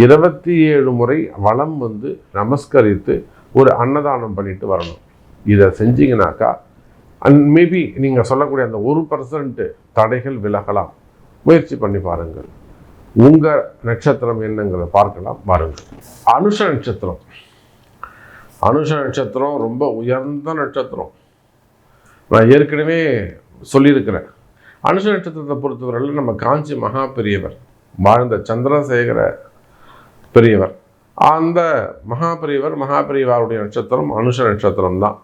இருபத்தி ஏழு முறை வளம் வந்து நமஸ்கரித்து ஒரு அன்னதானம் பண்ணிட்டு வரணும். இதை செஞ்சீங்கனாக்கா அண்ட் மேபி நீங்கள் சொல்லக்கூடிய அந்த ஒரு பர்சன்ட்டு தடைகள் விலகலாம். முயற்சி பண்ணி பாருங்கள். உங்கள் நட்சத்திரம் என்னங்கிறத பார்க்கலாம் பாருங்கள் அனுஷ நட்சத்திரம். அனுஷ நட்சத்திரம் ரொம்ப உயர்ந்த நட்சத்திரம். நான் ஏற்கனவே சொல்லியிருக்கிறேன். அனுஷ நட்சத்திரத்தை பொறுத்தவரையில் நம்ம காஞ்சி மகா பெரியவர் வாழ்ந்த சந்திரசேகர பெரியவர். அந்த மகாபெரியவர் மகாபெரியவாருடைய நட்சத்திரம் அனுஷ நட்சத்திரம் தான்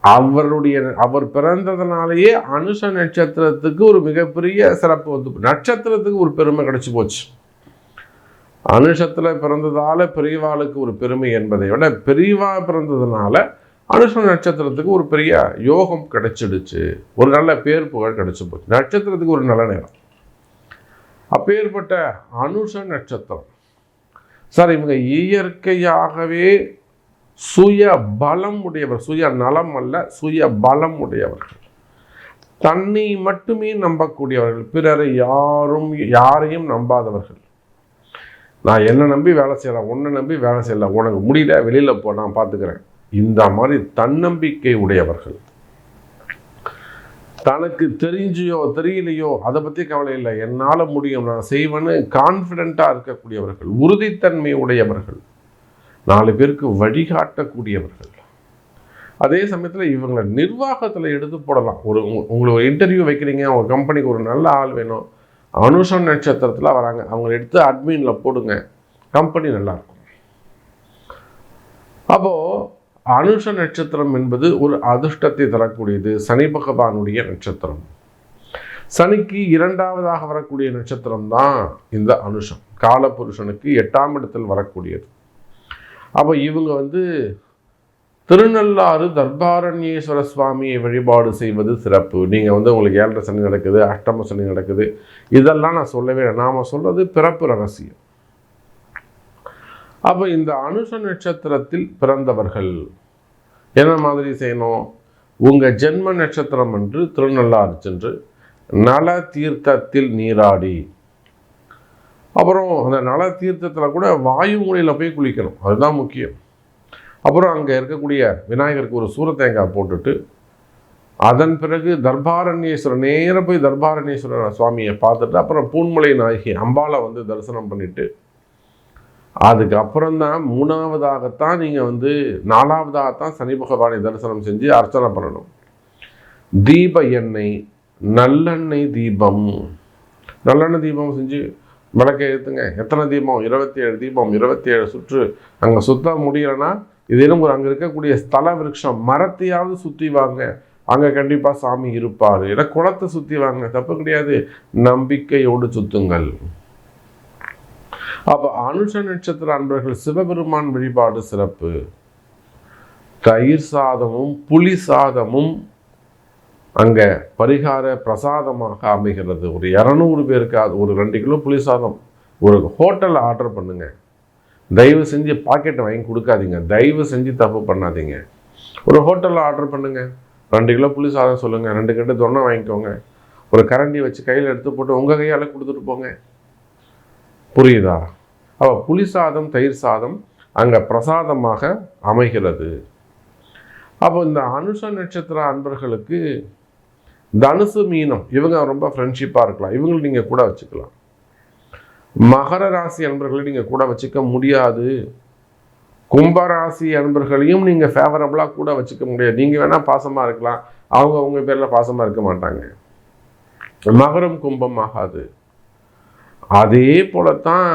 அவருடைய அவர் பிறந்ததுனாலேயே அனுஷ நட்சத்திரத்துக்கு ஒரு மிகப்பெரிய சிறப்பு வந்து நட்சத்திரத்துக்கு ஒரு பெருமை கிடைச்சி போச்சு. அனுஷத்தில் பிறந்ததால பெரியவாளுக்கு ஒரு பெருமை என்பதை விட பெரியவா பிறந்ததுனால அனுஷ நட்சத்திரத்துக்கு ஒரு பெரிய யோகம் கிடைச்சிடுச்சு. ஒரு நல்ல பேர் புகழ் கிடைச்சி போச்சு. நட்சத்திரத்துக்கு ஒரு நல்ல நேரம். அப்பேற்பட்ட அனுஷ நட்சத்திரம். சார் இவங்க இயற்கையாகவே சுய பலம் உடையவர். சுய நலம் அல்ல சுய பலம் உடையவர்கள். தன்னை மட்டுமே நம்பக்கூடியவர்கள். பிறரை யாரும் யாரையும் நம்பாதவர்கள். நான் என்ன நம்பி வேலை செய்யலாம் உன்னை நம்பி வேலை செய்யலாம் உனக்கு முடியல வெளியில் போ நான் பார்த்துக்கிறேன் இந்த மாதிரி தன்னம்பிக்கை உடையவர்கள். தனக்கு தெரிஞ்சியோ தெரியலையோ அதை பற்றி கவலை இல்லை. என்னால் முடியும். நான் செய்வேன்னு கான்ஃபிடெண்ட்டாக இருக்கக்கூடியவர்கள் உறுதித்தன்மை உடையவர்கள் நாலு பேருக்கு வழிகாட்டக்கூடியவர்கள். அதே சமயத்தில் இவங்களை நிர்வாகத்தில் எடுத்து போடலாம். ஒரு உங்களை ஒரு இன்டர்வியூ வைக்கிறீங்க ஒரு கம்பெனிக்கு ஒரு நல்ல ஆள் வேணும். அனுஷம் நட்சத்திரத்தில் வராங்க. அவங்கள எடுத்து அட்மினில் போடுங்க. கம்பெனி நல்லாயிருக்கும் அப்போது அனுஷ நட்சத்திரம் என்பது ஒரு அதிர்ஷ்டத்தை தரக்கூடியது. சனி பகவானுடைய நட்சத்திரம். சனிக்கு இரண்டாவதாக வரக்கூடிய நட்சத்திரம் தான் இந்த அனுஷம். காலபுருஷனுக்கு எட்டாம் இடத்தில் வரக்கூடியது. அப்போ இவங்க வந்து திருநள்ளாறு தர்பாரண்யேஸ்வர சுவாமியை வழிபாடு செய்வது சிறப்பு. நீங்கள் வந்து உங்களுக்கு ஏழரை சனி நடக்குது அஷ்டம சனி நடக்குது. இதெல்லாம் நான் சொல்லவே நாம் சொல்கிறது பிறப்பு ரகசியம். அப்போ இந்த அனுஷ நட்சத்திரத்தில் பிறந்தவர்கள் என்ன மாதிரி செய்யணும்? உங்கள் ஜென்ம நட்சத்திரம் என்று திருநள்ளாறு சென்று நல தீர்த்தத்தில் நீராடி. அப்புறம் அந்த நல தீர்த்தத்தில் கூட வாயு மூலையில் போய் குளிக்கணும். அதுதான் முக்கியம். அப்புறம் அங்கே இருக்கக்கூடிய விநாயகருக்கு ஒரு சூரத்தேங்காய் போட்டுட்டு அதன் பிறகு தர்பாரண்யேஸ்வரர் நேராக போய் தர்பாரண்யேஸ்வரர் சுவாமியை பார்த்துட்டு அப்புறம் பூன்மலை நாயகி அம்பாவை வந்து தரிசனம் பண்ணிவிட்டு அதுக்கப்புறம் தான் மூணாவதாகத்தான் நீங்கள் வந்து நாலாவதாகத்தான் சனி பகவானை தரிசனம் செஞ்சு அர்ச்சனை பண்ணணும். தீப எண்ணெய் நல்லெண்ணெய் தீபம். நல்லெண்ணெய் தீபம் செஞ்சு விளக்க ஏற்றுங்க எத்தனை தீபம்? இருபத்தி ஏழு தீபம். இருபத்தி ஏழு சுற்று அங்கே சுத்த முடியலைன்னா இதிலும் ஒரு அங்கே இருக்கக்கூடிய ஸ்தல விருட்சம் மரத்தையாவது சுற்றி வாங்க. அங்கே கண்டிப்பாக சாமி இருப்பார். ஏன்னா குளத்தை சுற்றி வாங்க. தப்பு கிடையாது. நம்பிக்கையோடு சுத்துங்கள். அப்போ அனுஷ நட்சத்திர அன்பர்கள் சிவபெருமான் வழிபாடு சிறப்பு. தயிர் சாதமும் புளி சாதமும் அங்கே பரிகார பிரசாதமாக அமைகிறது. ஒரு இரநூறு பேருக்கு அது ஒரு ரெண்டு கிலோ புளி சாதம். ஒரு ஹோட்டலில் ஆர்டர் பண்ணுங்கள் தயவு செஞ்சு பாக்கெட்டை வாங்கி கொடுக்காதீங்க. தயவு செஞ்சு தப்பு பண்ணாதீங்க. ஒரு ஹோட்டலில் ஆர்டர் பண்ணுங்கள் ரெண்டு கிலோ புளி சாதம் சொல்லுங்கள் ரெண்டு கட்டு தொன்னை வாங்கிக்கோங்க. ஒரு கரண்டி வச்சு கையில் எடுத்து போட்டு உங்கள் கையால் கொடுத்துட்டு போங்க. புரியுதா? அப்போ புளி சாதம் தயிர் சாதம் அங்கே பிரசாதமாக அமைகிறது. அப்போ இந்த அனுஷ நட்சத்திர அன்பர்களுக்கு தனுசு மீனம் இவங்க ரொம்ப ஃப்ரெண்ட்ஷிப்பாக இருக்கலாம். இவங்களை நீங்கள் கூட வச்சுக்கலாம். மகர ராசி அன்பர்களை நீங்கள் கூட வச்சுக்க முடியாது. கும்பராசி அன்பர்களையும் நீங்கள் ஃபேவரபுளாக கூட வச்சுக்க முடியாது. நீங்கள் வேணால் பாசமாக இருக்கலாம். அவங்க அவங்க பேரில் பாசமாக இருக்க மாட்டாங்க. மகரம் கும்பம் ஆகாது. அதே போலத்தான்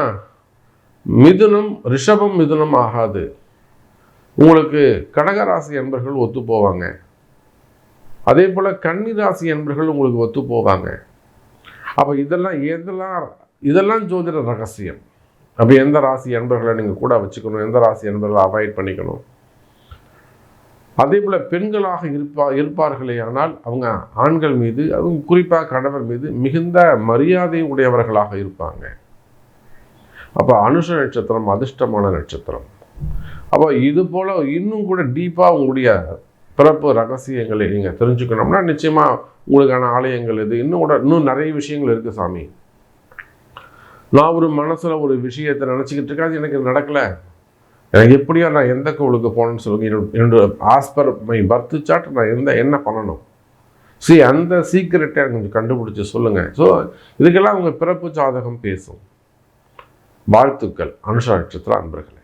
மிதுனம் ரிஷபம் மிதுனம் ஆகாது. உங்களுக்கு கடகராசி அன்பர்கள் ஒத்து போவாங்க. அதே போல் கன்னிராசி என்பர்கள் உங்களுக்கு ஒத்து போவாங்க. அப்போ இதெல்லாம் எதெல்லாம் இதெல்லாம் ஜோதிட ரகசியம். அப்போ எந்த ராசி அன்பர்களை நீங்கள் கூட வச்சுக்கணும் எந்த ராசி என்பர்களை அவாய்ட் பண்ணிக்கணும். அதே போல் பெண்களாக இருப்பா இருப்பார்களே ஆனால் அவங்க ஆண்கள் மீது அதுவும் குறிப்பாக கணவர் மீது மிகுந்த மரியாதை உடையவர்களாக இருப்பாங்க. அப்போ அனுஷ நட்சத்திரம் அதிர்ஷ்டமான நட்சத்திரம். அப்போ இது போல் இன்னும் கூட டீப்பாக உங்களுடைய பிறப்பு ரகசியங்களை நீங்கள் தெரிஞ்சுக்கணும்னா நிச்சயமாக உங்களுக்கான ஆலயங்கள் இது. இன்னும் கூட இன்னும் நிறைய விஷயங்கள் இருக்குது சாமி. நான் ஒரு மனசில் ஒரு விஷயத்தை நினச்சிக்கிட்டு இருக்காது எனக்கு நடக்கலை. எனக்கு எப்படியோ நான் எந்த கோவிலுக்கு போகணும்னு சொல்லுங்க. என்னோட- என்னோட ஆஸ்பர் மை பர்த் சார்ட் நான் எந்த என்ன பண்ணணும்? சரி அந்த சீக்கிரட்டை எனக்கு கொஞ்சம் கண்டுபிடிச்சி சொல்லுங்கள் ஸோ இதுக்கெல்லாம் உங்கள் பிறப்பு ஜாதகம் பேசும். வாழ்த்துக்கள். அனுஷா நட்சத்திர அன்பர்களே.